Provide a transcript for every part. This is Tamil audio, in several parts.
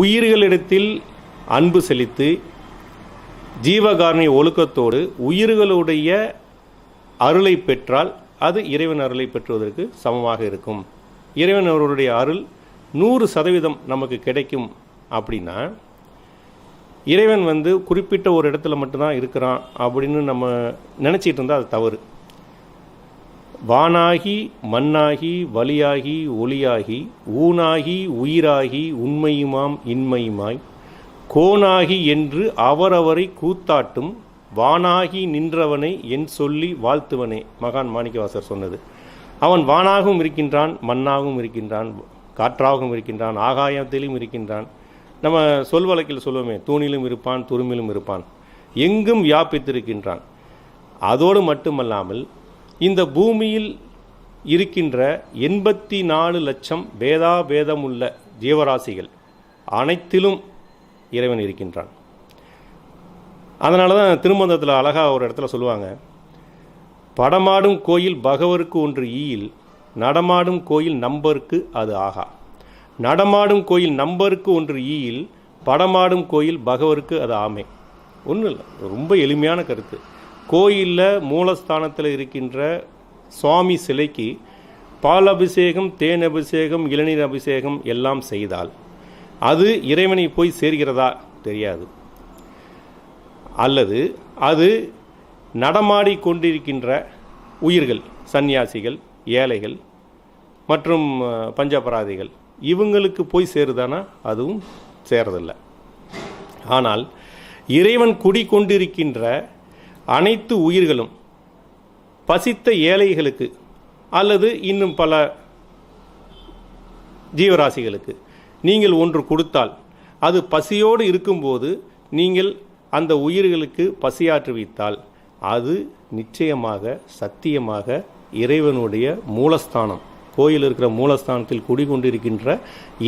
உயிர்களிடத்தில் அன்பு செலுத்தி ஜீவகாரணி ஒழுக்கத்தோடு உயிர்களுடைய அருளை பெற்றால் அது இறைவன் அருளை பெற்றுவதற்கு சமமாக இருக்கும். இறைவன் அவருடைய அருள் நூறு சதவீதம் நமக்கு கிடைக்கும் அப்படின்னா இறைவன் வந்து குறிப்பிட்ட ஒரு இடத்துல மட்டும்தான் இருக்கிறான் அப்படின்னு நம்ம நினச்சிட்டு இருந்தால் அது தவறு. வானாகி மண்ணாகி வலியாகி ஒளியாகி ஊனாகி உயிராகி உண்மையுமாம் இன்மையுமாய் கோனாகி என்று அவரவரை கூத்தாட்டும் வானாகி நின்றவனை என் சொல்லி வாழ்த்துவனே மகான் மாணிக்கவாசர் சொன்னது. அவன் வானாகவும் இருக்கின்றான் மண்ணாகவும் இருக்கின்றான் காற்றாகவும் இருக்கின்றான் ஆகாயத்திலும் இருக்கின்றான். நம்ம சொல் வழக்கில் சொல்லுவோமே தூணிலும் இருப்பான் துருமிலும் இருப்பான். எங்கும் வியாபித்திருக்கின்றான். அதோடு மட்டுமல்லாமல் இந்த பூமியில் இருக்கின்ற எண்பத்தி நாலு லட்சம் பேதா பேதமுள்ள ஜீவராசிகள் அனைத்திலும் இறைவன் இருக்கின்றான். அதனால தான் திருமந்தத்தில் அழகாக ஒரு இடத்துல சொல்லுவாங்க படமாடும் கோயில் பகவருக்கு ஒன்று ஈயில் நடமாடும் கோயில் நம்பருக்கு அது ஆகா. நடமாடும் கோயில் நம்பருக்கு ஒன்று ஈயில் படமாடும் கோயில் பகவருக்கு அது ஆமை. ஒன்றும் இல்லை ரொம்ப எளிமையான கருத்து. கோயிலில் மூலஸ்தானத்தில் இருக்கின்ற சுவாமி சிலைக்கு பால் அபிஷேகம் தேன் அபிஷேகம் இளநீர் அபிஷேகம் எல்லாம் செய்தால் அது இறைவனை போய் சேர்கிறதா? தெரியாது. அல்லது அது நடமாடி கொண்டிருக்கின்ற உயிர்கள் சந்நியாசிகள் ஏழைகள் மற்றும் பஞ்சபராதிகள் இவங்களுக்கு போய் சேருதானா? அதுவும் சேரதில்லை. ஆனால் இறைவன் குடிக்கொண்டிருக்கின்ற அனைத்து உயிர்களும் பசித்த ஏழைகளுக்கு அல்லது இன்னும் பல ஜீவராசிகளுக்கு நீங்கள் ஒன்று கொடுத்தால் அது பசியோடு இருக்கும்போது நீங்கள் அந்த உயிர்களுக்கு பசியாற்றுவித்தால் அது நிச்சயமாக சத்தியமாக இறைவனுடைய மூலஸ்தானம். கோயில் இருக்கிற மூலஸ்தானத்தில் குடிகொண்டிருக்கின்ற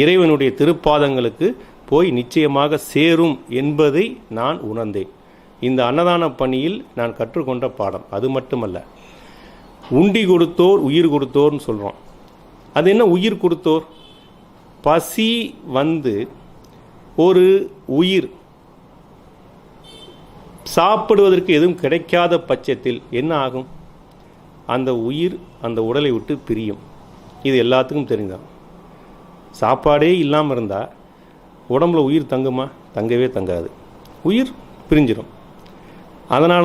இறைவனுடைய திருப்பாதங்களுக்கு போய் நிச்சயமாக சேரும் என்பதை நான் உணர்ந்தேன். இந்த அன்னதான பணியில் நான் கற்றுக்கொண்ட பாடம். அது மட்டுமல்ல உண்டி கொடுத்தோர் உயிர் கொடுத்தோர்னு சொல்கிறோம் அது என்ன உயிர் கொடுத்தோர்? பசி வந்து ஒரு உயிர் சாப்பிடுவதற்கு எதுவும் கிடைக்காத பட்சத்தில் என்ன ஆகும்? அந்த உயிர் அந்த உடலை விட்டு பிரியும். இது எல்லாத்துக்கும் தெரிஞ்தான் சாப்பாடே இல்லாமல் இருந்தால் உடம்புல உயிர் தங்குமா? தங்கவே தங்காது. உயிர் பிரிஞ்சிடும் அதனால